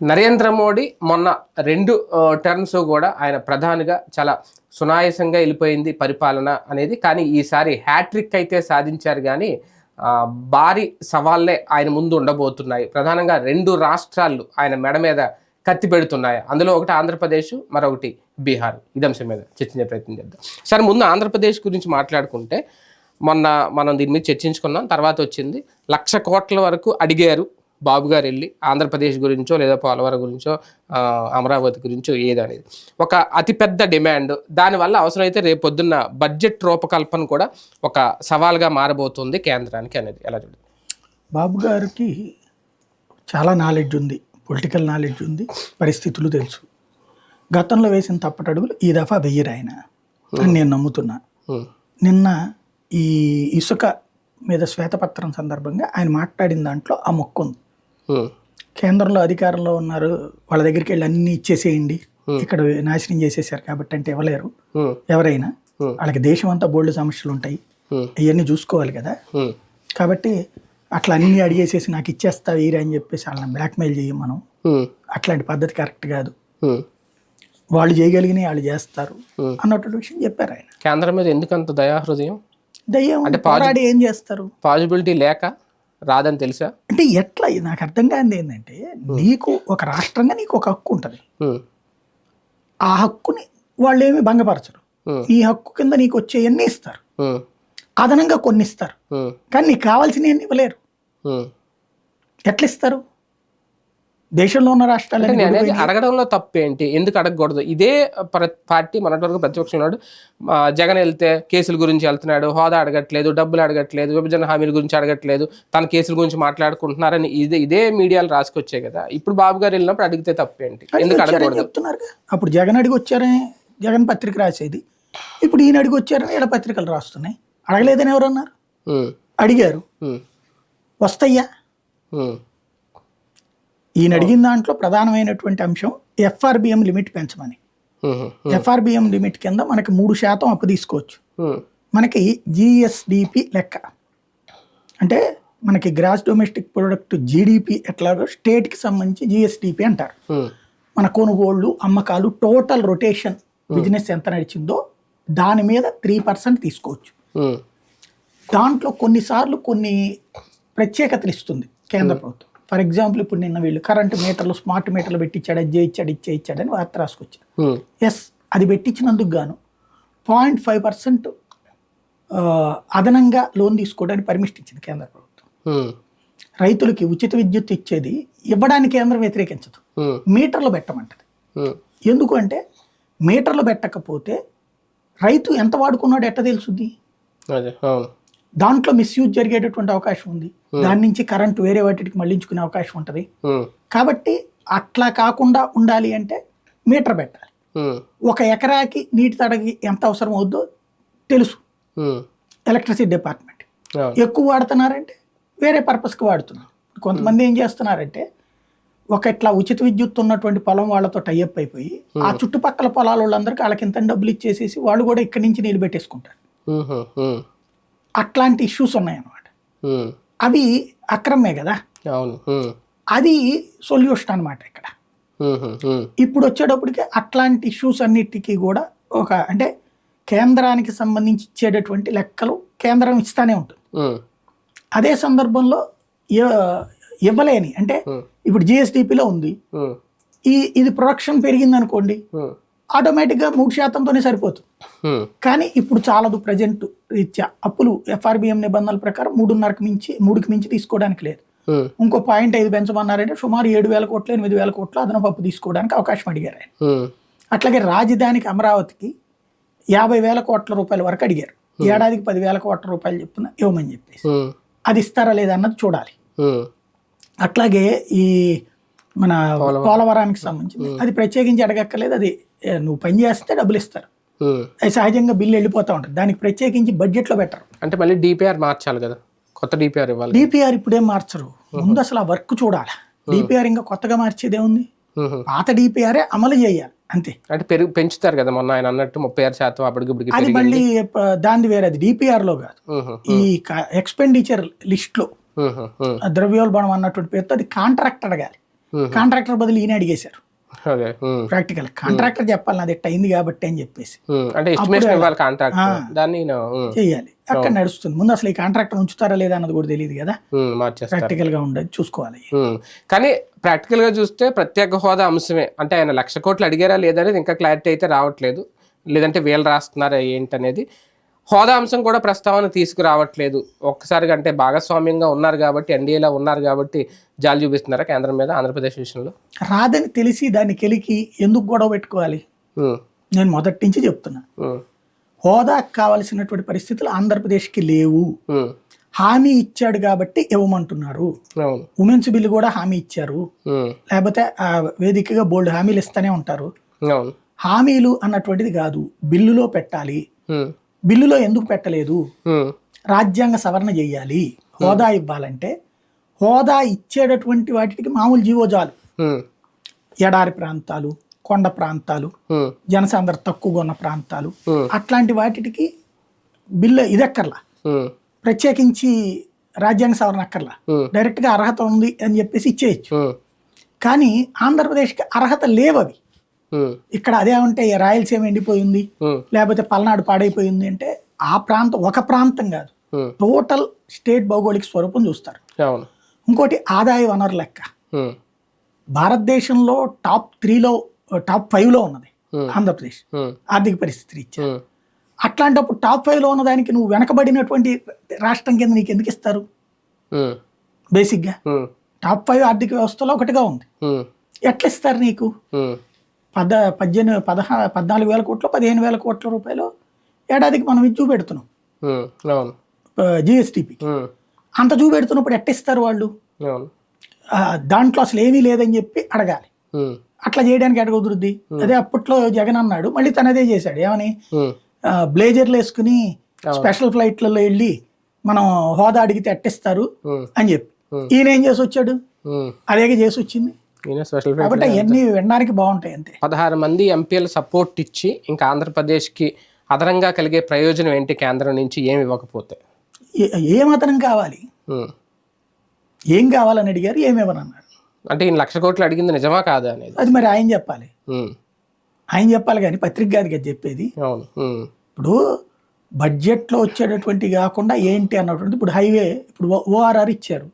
నరేంద్ర మోడీ మొన్న రెండు టర్మ్స్ కూడా ఆయన ప్రధానిగా చాలా సునాయాసంగా వెళ్ళిపోయింది పరిపాలన అనేది. కానీ ఈసారి హ్యాట్రిక్ అయితే సాధించారు కానీ భారీ సవాళ్ళే ఆయన ముందు ఉండబోతున్నాయి. ప్రధానంగా రెండు రాష్ట్రాలు ఆయన మెడ మీద కత్తి పెడుతున్నాయి. అందులో ఒకటి ఆంధ్రప్రదేశ్ మరొకటి బీహార్. ఇది అంశం మీద చర్చించే ప్రయత్నం చేద్దాం. సరే ముందు ఆంధ్రప్రదేశ్ గురించి మాట్లాడుకుంటే మొన్న మనం దీని మీద చర్చించుకున్నాం తర్వాత వచ్చింది. లక్ష కోట్ల వరకు అడిగారు బాబు గారు వెళ్ళి ఆంధ్రప్రదేశ్ గురించో లేదా పోలవరం గురించో అమరావతి గురించో ఏదనేది. ఒక అతిపెద్ద డిమాండ్. దానివల్ల అవసరమైతే రేపు పొద్దున్న బడ్జెట్ రూపకల్పన కూడా ఒక సవాల్గా మారబోతుంది కేంద్రానికి అనేది. ఎలా చూడండి బాబు గారికి చాలా నాలెడ్జ్ ఉంది. పొలిటికల్ నాలెడ్జ్ ఉంది. పరిస్థితులు తెలుసు. గతంలో వేసిన తప్పటడుగులు ఈ దఫా వెయ్యరు ఆయన. అని నేను నమ్ముతున్నా. నిన్న ఈ ఇసుక మీద శ్వేతపత్రం సందర్భంగా ఆయన మాట్లాడిన దాంట్లో ఆ మొక్క ఉంది. కేంద్రంలో అధికారంలో ఉన్నారు. వాళ్ళ దగ్గరికి వెళ్ళి అన్ని ఇచ్చేసేయండి. ఇక్కడ నాశనం చేసేసారు కాబట్టి అంటే ఇవ్వలేరు ఎవరైనా. వాళ్ళకి దేశం అంతా బోల్డ్ సమస్యలు ఉంటాయి. ఇవన్నీ చూసుకోవాలి కదా. కాబట్టి అట్లా అన్ని అడిగేసేసి నాకు ఇచ్చేస్తా వీరే అని చెప్పేసి వాళ్ళని బ్లాక్మెయిల్ చేయం మనం. అట్లాంటి పద్ధతి కరెక్ట్ కాదు. వాళ్ళు చేయగలిగిన వాళ్ళు చేస్తారు అన్నటువంటి విషయం చెప్పారు ఆయన. కేంద్రం మీద ఎందుకంత దయాహృదయం దయ్యం పోరాడి ఏం చేస్తారు? పాజిబిలిటీ లేక? రాదని తెలుసా? అంటే ఎట్లా నాకు అర్థం కానిది ఏంటంటే నీకు ఒక రాష్ట్రంగా నీకు ఒక హక్కు ఉంటుంది. ఆ హక్కుని వాళ్ళు ఏమి భంగపరచరు. ఈ హక్కు కింద నీకు వచ్చేవన్నీ ఇస్తారు. అదనంగా కొన్ని ఇస్తారు కానీ నీకు కావాల్సినవి ఇవ్వలేరు. ఎట్లా ఇస్తారు దేశంలో ఉన్న రాష్ట్రాలు అడగడంలో తప్పేంటి? ఎందుకు అడగకూడదు? ఇదే ప్ర- పార్టీ మొన్నటి వరకు ప్రతిపక్షం ఉన్నాడు జగన్ వెళ్తే కేసుల గురించి వెళ్తున్నాడు హోదా అడగట్లేదు డబ్బులు అడగట్లేదు విభజన హామీల గురించి అడగట్లేదు తన కేసుల గురించి మాట్లాడుకుంటున్నారని ఇదే ఇదే మీడియాలు రాసుకొచ్చాయి కదా. ఇప్పుడు బాబు గారు వెళ్ళినప్పుడు అడిగితే తప్పేంటి? ఎందుకు అడగకూడదు? చెప్తున్నారు అప్పుడు జగన్ అడిగి వచ్చారని జగన్ పత్రిక రాసేది. ఇప్పుడు ఈయన అడిగి వచ్చారని ఈడ పత్రికలు రాస్తున్నాయి. అడగలేదని ఎవరన్నారు? అడిగారు. వస్తాయ్యా ఈయన అడిగిన దాంట్లో ప్రధానమైనటువంటి అంశం ఎఫ్ఆర్బిఎం లిమిట్ పెంచమని. ఎఫ్ఆర్బిఎం లిమిట్ కింద మనకి మూడు శాతం అప్పు తీసుకోవచ్చు. మనకి జిఎస్డిపి లెక్క. అంటే మనకి గ్రాస్ డొమెస్టిక్ ప్రొడక్ట్ జీడిపి ఎట్లాగో స్టేట్కి సంబంధించి జిఎస్డిపి అంటారు. మన కొనుగోళ్ళు అమ్మకాలు టోటల్ రొటేషన్ బిజినెస్ ఎంత నడిచిందో దాని మీద త్రీ పర్సెంట్ తీసుకోవచ్చు. దాంట్లో కొన్నిసార్లు కొన్ని ప్రత్యేకతలు ఇస్తుంది కేంద్ర ప్రభుత్వం. ఫర్ ఎగ్జాంపుల్ ఇప్పుడు నిన్న వీళ్ళు కరెంటు మీటర్లు స్మార్ట్ మీటర్లు పెట్టించాడు అది చేయించాడు ఇచ్చే ఇచ్చాడని వార్త రాసుకొచ్చారు. ఎస్ అది పెట్టించినందుకు గాను పాయింట్ ఫైవ్ పర్సెంట్ అదనంగా లోన్ తీసుకోవడానికి పర్మిషన్ ఇచ్చింది కేంద్ర ప్రభుత్వం. ఉమ్, రైతులకి ఉచిత విద్యుత్ ఇచ్చేది ఇవ్వడానికి కేంద్రం వ్యతిరేకించదు. ఉమ్, మీటర్లు పెట్టమంటది. ఎందుకు అంటే మీటర్లు పెట్టకపోతే రైతు ఎంత వాడుకున్నాడో ఎట్ట తెలుసుద్ది? దాంట్లో మిస్యూజ్ జరిగేటటువంటి అవకాశం ఉంది. దాని నుంచి కరెంట్ వేరే వాటికి మళ్ళించుకునే అవకాశం ఉంటుంది. ఉమ్, కాబట్టి అట్లా కాకుండా ఉండాలి అంటే మీటర్ పెట్టాలి. ఉమ్, ఒక ఎకరాకి నీటి తడగి ఎంత అవసరం అవుద్దో తెలుసు. ఎలక్ట్రిసిటీ డిపార్ట్మెంట్ ఎక్కువ వాడుతున్నారంటే వేరే పర్పస్కి వాడుతున్నారు. కొంతమంది ఏం చేస్తున్నారంటే ఒక ఇట్లా ఉచిత విద్యుత్ ఉన్నటువంటి పొలం వాళ్ళతో టైఅప్ అయిపోయి ఆ చుట్టుపక్కల పొలాల వాళ్ళందరికీ వాళ్ళకి ఎంత డబ్బులు ఇచ్చేసేసి వాళ్ళు కూడా ఇక్కడి నుంచి నీళ్ళు పెట్టేసుకుంటారు. అట్లాంటి ఇష్యూస్ ఉన్నాయన్నమాట. అవి అక్రమే కదా? అవును. అది సొల్యూషన్ అన్నమాట ఇక్కడ. ఇప్పుడు వచ్చేటప్పటికి అట్లాంటి ఇష్యూస్ అన్నిటికీ కూడా ఒక అంటే కేంద్రానికి సంబంధించి ఇచ్చేటటువంటి లెక్కలు కేంద్రం ఇస్తానే ఉంటుంది. అదే సందర్భంలో ఇవ్వలేని అంటే ఇప్పుడు జిఎస్డిపిలో ఉంది. ఈ ఇది ప్రొడక్షన్ పెరిగింది అనుకోండి ఆటోమేటిక్గా మూడు శాతంతోనే సరిపోతుంది. కానీ ఇప్పుడు చాలదు ప్రజెంట్ రీత్యా. అప్పులు ఎఫ్ఆర్బిఎం నిబంధనల ప్రకారం మూడున్నరకు మించి మూడుకి మించి తీసుకోవడానికి లేదు. ఇంకో పాయింట్ ఐదు పెంచమన్నారంటే సుమారు ఏడు వేల కోట్లు ఎనిమిది వేల కోట్లు అదనపు అప్పు తీసుకోవడానికి అవకాశం అడిగారు ఆయన. అట్లాగే రాజధానికి అమరావతికి యాభై వేల కోట్ల రూపాయల వరకు అడిగారు. ఏడాదికి పదివేల కోట్ల రూపాయలు చెప్పున ఇవ్వమని చెప్పేసి. అది ఇస్తారా లేదా అన్నది చూడాలి. అట్లాగే ఈ మన పోలవరానికి సంబంధించి అది ప్రత్యేకించి అడగక్కర్లేదు. అది నువ్వు పని చేస్తే డబ్బులు ఇస్తారు. అది సహజంగా బిల్లు వెళ్ళిపోతూ ఉంటుంది. దానికి ప్రత్యేకించి బడ్జెట్లో పెట్టరు. అంటే మళ్ళీ డిపిఆర్ మార్చాలి కదా. కొత్త డిపిఆర్ ఇవ్వాలి. డిపిఆర్ ఇప్పుడేం మార్చరు. ముందు అసలు ఆ వర్క్ చూడాలి. డిపిఆర్ ఇంకా కొత్తగా మార్చేదే ఉంది. పాత డిపిఆరే అమలు చేయాలి. అంతే. అంటే పెరుగు పెంచుతారు కదా మొన్న ఆయన అన్నట్టు ముప్పై ఆరు శాతం అప్పటికిప్పటికి అది మళ్ళీ దానిది వేరే అది డిపిఆర్లో కాదు ఈ ఎక్స్పెండిచర్ లిస్ట్లో ద్రవ్యోల్బణం అన్నటువంటి పేరుతో అది కాంట్రాక్ట్ అడగాలి. కాంట్రాక్టర్ బదులు ఈయన అడిగేశారు. ప్రాక్టికల్ కాంట్రాక్టర్ చెప్పాలి నాది అయింది కాబట్టి అని చెప్పేసి. అంటే దాన్ని చేయాలి అక్కడ నడుస్తుంది. ముందు అసలు ఈ కాంట్రాక్టర్ ఉంచుతారా లేదా అన్నది కూడా తెలియదు కదా. ప్రాక్టికల్గా ఉండదు చూసుకోవాలి. కానీ ప్రాక్టికల్గా చూస్తే ప్రత్యేక హోదా అంశమే. అంటే ఆయన లక్ష కోట్లు అడిగారా లేదనేది ఇంకా క్లారిటీ అయితే రావట్లేదు. లేదంటే వీళ్ళు రాస్తున్నారా ఏంటనేది హోదా అంశం కూడా ప్రస్తావన తీసుకురావట్లేదు. ఒక్కసారిగా అంటే భాగస్వామ్యంగా ఉన్నారు కాబట్టి ఎన్డీఏలో ఉన్నారు కాబట్టి జాలి చూపిస్తున్నారా కేంద్రం మీద ఆంధ్రప్రదేశ్ విషయంలో? రాదని తెలిసి దాన్ని కెలికి ఎందుకు గొడవ పెట్టుకోవాలి? నేను మొదటి నుంచి చెప్తున్నా. హోదాకు కావలసినటువంటి పరిస్థితులు ఆంధ్రప్రదేశ్కి లేవు. హామీ ఇచ్చాడు కాబట్టి ఇవ్వమంటున్నారు. ఉమెన్స్ బిల్లు కూడా హామీ ఇచ్చారు. లేకపోతే వేదికగా బోల్డ్ హామీలు ఇస్తూనే ఉంటారు. హామీలు అన్నటువంటిది కాదు. బిల్లులో పెట్టాలి. బిల్లులో ఎందుకు పెట్టలేదు? రాజ్యాంగ సవరణ చేయాలి. హోదా ఇవ్వాలంటే హోదా ఇచ్చేటటువంటి వాటికి మామూలు జీవో చాలు. ఉమ్, ఎడారి ప్రాంతాలు కొండ ప్రాంతాలు జనసాంద్రత తక్కువగా ఉన్న ప్రాంతాలు అట్లాంటి వాటికి బిల్లు ఇదక్కర్లా ప్రత్యేకించి రాజ్యాంగ సవరణ అక్కర్లా. డైరెక్ట్గా అర్హత ఉంది అని చెప్పేసి ఇచ్చేయచ్చు. కానీ ఆంధ్రప్రదేశ్కి అర్హత లేవు అవి ఉమ్, ఇక్కడ అదే ఉంటే రాయలసీమ ఎండిపోయింది లేకపోతే పల్నాడు పాడైపోయింది అంటే ఆ ప్రాంతం ఒక ప్రాంతం కాదు. టోటల్ స్టేట్ భౌగోళిక స్వరూపం చూస్తారు. ఇంకోటి ఆదాయ వనరు లెక్క. భారతదేశంలో టాప్ త్రీలో టాప్ ఫైవ్లో ఉన్నది Hmm. ఆంధ్రప్రదేశ్. ఆర్థిక పరిస్థితి రీత్యా అట్లాంటప్పుడు టాప్ ఫైవ్లో ఉన్న దానికి నువ్వు వెనకబడినటువంటి రాష్ట్రం కింద నీకు ఎందుకు ఇస్తారు? ఉమ్, బేసిక్గా. ఉమ్, టాప్ ఫైవ్ ఆర్థిక వ్యవస్థలో ఒకటిగా ఉంది. ఎట్లా ఇస్తారు నీకు? పద పద్దెనిమిది పదహా పద్నాలుగు వేల కోట్లు పదిహేను వేల కోట్ల రూపాయలు ఏడాదికి మనం ఇది చూపెడుతున్నాం. జిఎస్టిపి అంత చూపెడుతున్నప్పుడు ఎట్ట ఇస్తారు వాళ్ళు దాంట్లో అసలు ఏమీ లేదని చెప్పి అడగాలి. అట్లా చేయడానికి ఎక్కడ కుదురుద్ది? అదే అప్పట్లో జగన్ అన్నాడు మళ్ళీ తనదే చేశాడు. ఏమని? బ్లేజర్లు వేసుకుని స్పెషల్ ఫ్లైట్లలో వెళ్ళి మనం హోదా అడిగితే అట్టిస్తారు అని చెప్పి. ఈయన ఏం చేసి వచ్చాడు. అదేగా చేసి వచ్చింది? స్పెషల్ కాబట్టి అవన్నీ వినడానికి బాగుంటాయి అంతే. పదహారు మంది ఎంపీల సపోర్ట్ ఇచ్చి ఇంకా ఆంధ్రప్రదేశ్కి అదనంగా కలిగే ప్రయోజనం ఏంటి కేంద్రం నుంచి ఏమి ఇవ్వకపోతే? ఏ- అతనం కావాలి. ఏం కావాలని అడిగారు? ఏమేమన్నారు అంటే ఈయన లక్ష కోట్లు అడిగింది నిజమా కాదా అనేది? అది మరి ఆయన చెప్పాలి. ఆయన చెప్పాలి కానీ పత్రిక కాదు కదా చెప్పేది. అవును. ఇప్పుడు బడ్జెట్లో వచ్చేటటువంటి కాకుండా ఏంటి అన్నటువంటి ఇప్పుడు హైవే ఇప్పుడు ఓఆర్ఆర్ ఇచ్చారు.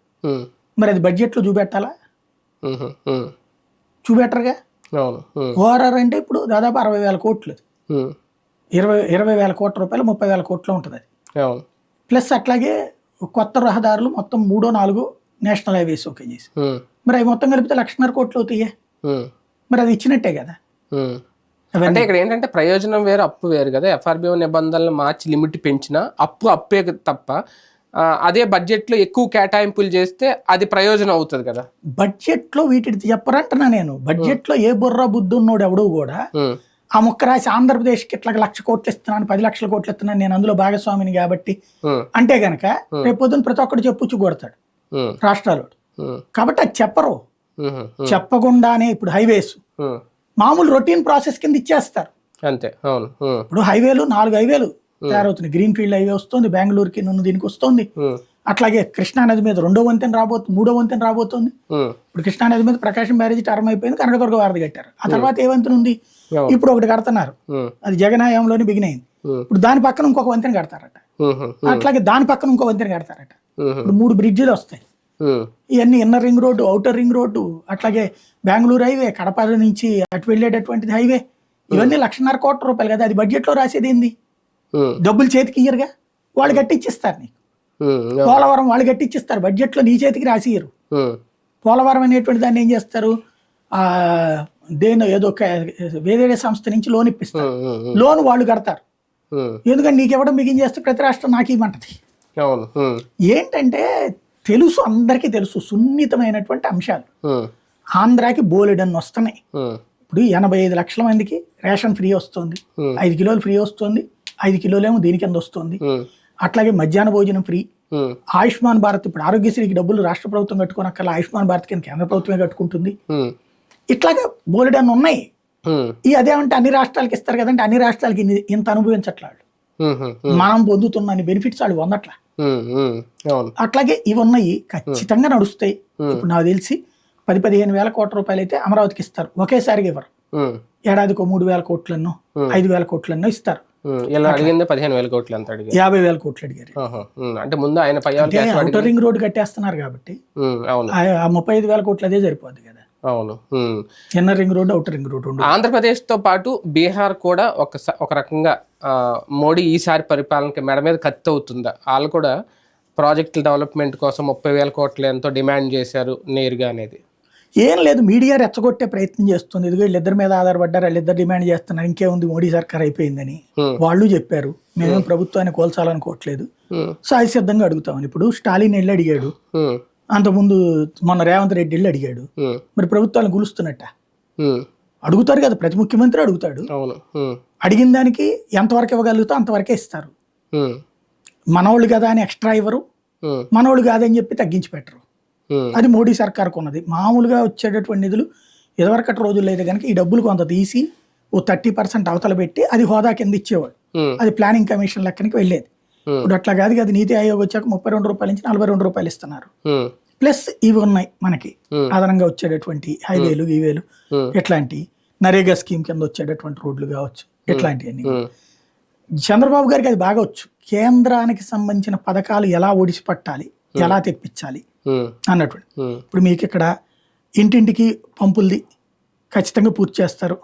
మరి అది బడ్జెట్లో చూపెట్టాలా? చూపెట్టరుగా? ఓఆర్ఆర్ అంటే ఇప్పుడు దాదాపు అరవై వేల కోట్లు. ఇరవై ఇరవై వేల కోట్ల రూపాయలు ముప్పై వేల కోట్లు ఉంటుంది అది. ప్లస్ అట్లాగే కొత్త రహదారులు మొత్తం మూడో నాలుగో నేషనల్ హైవేస్ ఓకే చేసి. మరి అవి మొత్తం కలిపితే లక్షన్నర కోట్లు అవుతాయి? మరి అది ఇచ్చినట్టే కదా. అంటే ఇక్కడ ఏంటంటే ప్రయోజనం వేరు అప్పు వేరు కదా. ఎఫ్ఆర్బిఓ నిబంధనలు మార్చి లిమిట్ పెంచినా అప్పు అప్పే తప్ప అదే బడ్జెట్లో ఎక్కువ కేటాయింపులు చేస్తే అది ప్రయోజనం అవుతుంది కదా. బడ్జెట్లో వీటిని చెప్పరంటున్నా నేను? బడ్జెట్లో ఏ బుర్ర బుద్ధి ఉన్నోడు ఎవడు కూడా ఆ ముక్క రాసి ఆంధ్రప్రదేశ్కి ఇట్లా లక్ష కోట్లు ఇస్తున్నాను పది లక్షల కోట్లు ఇస్తున్నాను నేను అందులో భాగస్వామిని కాబట్టి అంటే గనక రేపు పొద్దున్న ప్రతి ఒక్కడు చెప్పుచ్చు కొడతాడు రాష్ట్రాలు కాబట్టి అది చెప్పరు. చెప్పకుండానే ఇప్పుడు హైవేస్. మామూలు రొటీన్ ప్రాసెస్ కింద ఇచ్చేస్తారు. అంతే అవును ఇప్పుడు హైవేలు నాలుగు హైవేలు. తయారవుతున్నాయి గ్రీన్ ఫీల్డ్ హైవే వస్తుంది బెంగళూరుకి నన్ను దీనికి వస్తుంది. అట్లాగే కృష్ణా నది మీద రెండో వంతెన రాబోతుంది మూడో వంతెన రాబోతుంది. ఇప్పుడు కృష్ణా నది మీద ప్రకాశం బ్యారేజ్ టర్మ్ అయిపోయింది కనకదుర్గ వారధి కట్టారు. ఆ తర్వాత ఏ వంతెన ఉంది. ఇప్పుడు ఒకటి కడుతున్నారు. అది జగనాయంలోనే బిగిన్ అయింది. ఇప్పుడు దాని పక్కన ఇంకొక వంతెన కడతారట. అట్లాగే దాని పక్కన ఇంకో వంతెన కడతారట. ఇప్పుడు మూడు బ్రిడ్జిలు వస్తాయి. ఇవన్నీ inner ring road outer ring road అట్లాగే బెంగళూరు హైవే కడప నుంచి అటు వెళ్ళేటటువంటిది హైవే ఇవన్నీ లక్షన్నర కోట్ల రూపాయలు కదా అది బడ్జెట్లో రాసేది ఏంది? డబ్బులు చేతికి ఇయ్యరుగా? వాళ్ళు కట్టిచ్చిస్తారు నీకు. పోలవరం వాళ్ళు కట్టిచ్చిస్తారు బడ్జెట్లో నీ చేతికి రాసియ్యరు. పోలవరం అనేటువంటి దాన్ని ఏం చేస్తారు? ఆ దేని ఏదో వేరే సంస్థ నుంచి లోన్ ఇప్పిస్తారు. లోన్ వాళ్ళు కడతారు. ఎందుకంటే నీకు ఎవడం బిగించేస్తే ప్రతి రాష్ట్రం నాకు ఇవ్వమంటది. ఉమ్, ఏంటంటే తెలుసు అందరికీ తెలుసు సున్నితమైనటువంటి అంశాలు. ఆంధ్రాకి బోలెడన్ని వస్తున్నాయి. ఇప్పుడు ఎనభై ఐదు లక్షల మందికి రేషన్ ఫ్రీ వస్తుంది. ఐదు కిలోలు ఫ్రీ వస్తుంది. ఐదు కిలోలేమో దీని కింద వస్తుంది అట్లాగే మధ్యాహ్న భోజనం ఫ్రీ. ఆయుష్మాన్ భారత్ ఇప్పుడు ఆరోగ్యశ్రీకి డబ్బులు రాష్ట్ర ప్రభుత్వం కట్టుకోనక్కల ఆయుష్మాన్ భారత్ కింద కేంద్ర ప్రభుత్వమే కట్టుకుంటుంది. ఇట్లాగే బోలెడన్ని ఉన్నాయి. ఈ అదేమంటే అన్ని రాష్ట్రాలకి ఇస్తారు కదంటే అన్ని రాష్ట్రాలకి ఇంత అనుభవించట్లా వాళ్ళు. ఉమ్, ఉమ్, మనం పొందుతున్న అన్ని బెనిఫిట్స్ వాళ్ళు పొందట్లా. అవును. అట్లాగే ఇవి ఉన్నాయి ఖచ్చితంగా నడుస్తాయి. ఇప్పుడు నాకు తెలిసి పది పదిహేను వేల కోట్ల రూపాయలు అయితే అమరావతికి ఇస్తారు. ఒకేసారిగా ఇవ్వరు. ఏడాదికి మూడు వేల కోట్లన్నో ఐదు వేల కోట్లన్నో ఇస్తారు. ఇలా అడిగింది పదిహేను వేల కోట్లు ఎంత అడిగారు. యాభై వేల కోట్లు అడిగారు. అంటే ముందు ఆయన అవుటర్ రింగ్ రోడ్ కట్టేస్తున్నారు కాబట్టి అవును. ఆ- ముప్పై ఐదు వేల కోట్లు అదే సరిపోద్ది కదా. అవును. Inner ring road outer ring road. ఉండదు ఆంధ్రప్రదేశ్తో పాటు బీహార్ కూడా ఒక ఒక రకంగా మోడీ ఈసారి పరిపాలనకి మెడ మీద కత్తి అవుతుందా? వాళ్ళు కూడా ప్రాజెక్టుల డెవలప్మెంట్ కోసం ముప్పై వేల కోట్లు ఎంతో డిమాండ్ చేశారు నేరుగా అనేది. ఏం లేదు మీడియా రెచ్చగొట్టే ప్రయత్నం చేస్తుంది. ఇదిగో వీళ్ళిద్దరి మీద ఆధారపడ్డారు వీళ్ళిద్దరు డిమాండ్ చేస్తున్నారు ఇంకేముంది మోడీ సర్కార్ అయిపోయిందని. వాళ్ళు చెప్పారు మేమేం ప్రభుత్వాన్ని కోల్చాలనుకోవట్లేదు. సాయి సిద్ధంగా అడుగుతామని. ఇప్పుడు స్టాలిన్ వెళ్ళి అడిగాడు. అంతకుముందు మొన్న రేవంత్ రెడ్డి వెళ్ళి అడిగాడు. మరి ప్రభుత్వాన్ని గులుస్తున్నట్ట? అడుగుతారు కదా ప్రతి ముఖ్యమంత్రి అడుగుతాడు. అడిగిన దానికి ఎంతవరకు ఇవ్వగలుగుతా అంతవరకే ఇస్తారు. మనోళ్ళు కదా అని ఎక్స్ట్రా ఇవ్వరు. మనోళ్ళు కాదని చెప్పి తగ్గించి పెట్టరు. అది మోడీ సర్కార్కు ఉన్నది మామూలుగా వచ్చేటటువంటి నిధులు ఇదివరకటి రోజుల్లో అయితే కనుక ఈ డబ్బులు కొంత తీసి ఓ థర్టీ పర్సెంట్ అవతల పెట్టి అది హోదా కింద ఇచ్చేవాడు. అది ప్లానింగ్ కమిషన్ లెక్కనికి వెళ్ళేది. ఇప్పుడు అట్లా కాదు కదా నీతి ఆయోగ్ వచ్చాక ముప్పై రెండు రూపాయల నుంచి నలభై రెండు రూపాయలు ఇస్తున్నారు. ప్లస్ ఇవి ఉన్నాయి మనకి. అదనంగా వచ్చేటటువంటి హైవేలు Hmm. ఇట్లాంటి నరేగా స్కీమ్ కింద వచ్చేటటువంటి రోడ్లు కావచ్చు ఇట్లాంటివన్నీ చంద్రబాబు గారికి అది బాగా వచ్చు కేంద్రానికి సంబంధించిన పథకాలు ఎలా ఒడిసి పట్టాలి ఎలా తెప్పించాలి అన్నటువంటి. ఇప్పుడు మీకు ఇక్కడ ఇంటింటికి పంపులది ఖచ్చితంగా పూర్తి చేస్తారు.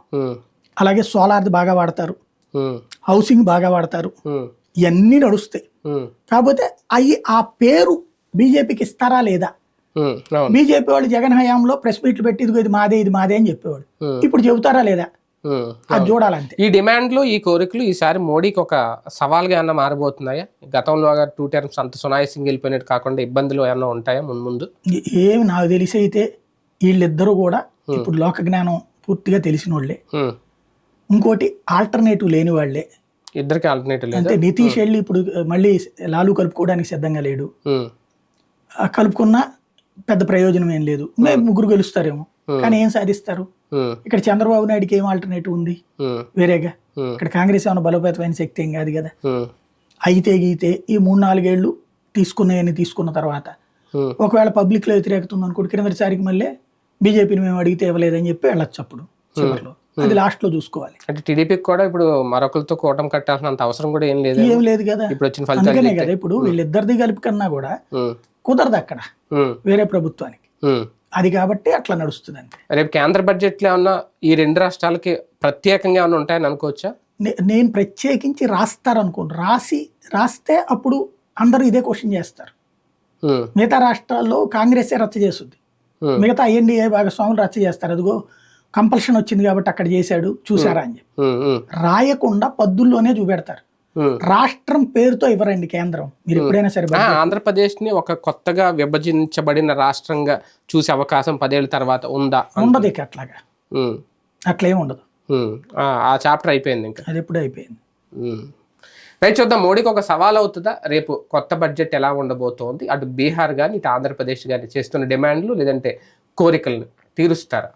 అలాగే సోలార్ది బాగా వాడతారు. హౌసింగ్ బాగా వాడతారు. ఇవన్నీ నడుస్తాయి. కాకపోతే అవి ఆ పేరు బీజేపీకి ఇస్తారా లేదా? బీజేపీ వాళ్ళు జగన్ హయాంలో ప్రెస్ మీట్లు పెట్టి ఇదిగో ఇది మాదే ఇది మాదే అని చెప్పేవాడు ఇప్పుడు చెబుతారా లేదా? అది చూడాలంతే. ఈ డిమాండ్లు ఈ కోరికలు ఈసారి మోడీకి ఒక సవాల్గా ఏమన్నా మారబోతున్నాయా? గతంలో టూ టర్మ్స్ అంత సునాయాసంగా వెళ్ళిపోయినట్టు కాకుండా ఇబ్బందులు ఏమన్నా ఉంటాయా ముందు? ముందు ఏమి నాకు తెలిసి అయితే వీళ్ళిద్దరూ కూడా ఇప్పుడు లోక జ్ఞానం పూర్తిగా తెలిసిన వాళ్ళే ఇంకోటి ఆల్టర్నేటివ్ లేని వాళ్ళే. ఇద్దరికి ఆల్టర్నేటివ్ లేదు? అంటే నితీష్ వెళ్ళి ఇప్పుడు మళ్ళీ లాలు కలుపుకోవడానికి సిద్ధంగా లేడు. కలుపుకున్నా పెద్ద ప్రయోజనం ఏం లేదు. ముగ్గురు గెలుస్తారేమో. కానీ ఏం సాధిస్తారు? ఇక్కడ చంద్రబాబు నాయుడుకి ఏం ఆల్టర్నేటివ్ ఉంది? వేరేగా? ఇక్కడ కాంగ్రెస్ ఏమైనా బలోపేతమైన శక్తి ఏం కాదు కదా? అయితే గీతే ఈ మూడు నాలుగేళ్ళు తీసుకున్నాయని తీసుకున్న తర్వాత ఒకవేళ పబ్లిక్లో వ్యతిరేకత ఉంది అనుకోండి క్రిందటిసారికి మళ్ళీ బీజేపీని మేము అడిగితే ఇవ్వలేదని చెప్పి వెళ్ళొచ్చు అప్పుడు చివరిలో. అది లాస్ట్లో చూసుకోవాలి. అంటే టీడీపీకి కూడా ఇప్పుడు మరొకరితో కూటమి కట్టాల్సినంత అవసరం కూడా ఏం లేదు. ఏం లేదు కదా? ఇప్పుడు వచ్చిన ఫలితాలు కదా ఇప్పుడు వీళ్ళిద్దరిది కలిపి కన్నా కూడా కుదరదు అక్కడ. వేరే ప్రభుత్వానికి. అది కాబట్టి అట్లా నడుస్తుంది అంతే. రేపు కేంద్ర బడ్జెట్లో ఏమన్నా ఈ రెండు రాష్ట్రాలకి ప్రత్యేకంగా ఏమన్నా ఉంటాయని అనుకోవచ్చా? నేను ప్రత్యేకించి రాస్తారు అనుకోండి రాసి రాస్తే అప్పుడు అందరూ ఇదే క్వశ్చన్ చేస్తారు. మిగతా రాష్ట్రాల్లో కాంగ్రెసే రచ్చ చేస్తుంది. మిగతా ఎన్డీఏ భాగస్వాములు రచ్చ చేస్తారు. అదిగో కంపల్షన్ వచ్చింది కాబట్టి అక్కడ చేశాడు చూసారా అని చెప్పి. రాయకుండా పద్దుల్లోనే చూపెడతారు. రాష్ట్రం పేరుతో ఇవ్వరండి కేంద్రం. మీరు ఎప్పుడైనా సరే ఆ, ఆంధ్రప్రదేశ్ని ఒక కొత్తగా విభజించబడిన రాష్ట్రంగా చూసే అవకాశం పదేళ్ళ తర్వాత ఉందా? ఉండదు ఇక అట్లాగా. అట్లా ఉండదు. ఆ, చాప్టర్ అయిపోయింది ఇంకా. అది ఎప్పుడూ అయిపోయింది. రైట్ చూద్దాం. మోడీకి ఒక సవాల్ అవుతుందా? రేపు కొత్త బడ్జెట్ ఎలా ఉండబోతోంది? అటు బీహార్ కానీ ఇటు ఆంధ్రప్రదేశ్ కానీ చేస్తున్న డిమాండ్లు లేదంటే కోరికలను తీరుస్తారా?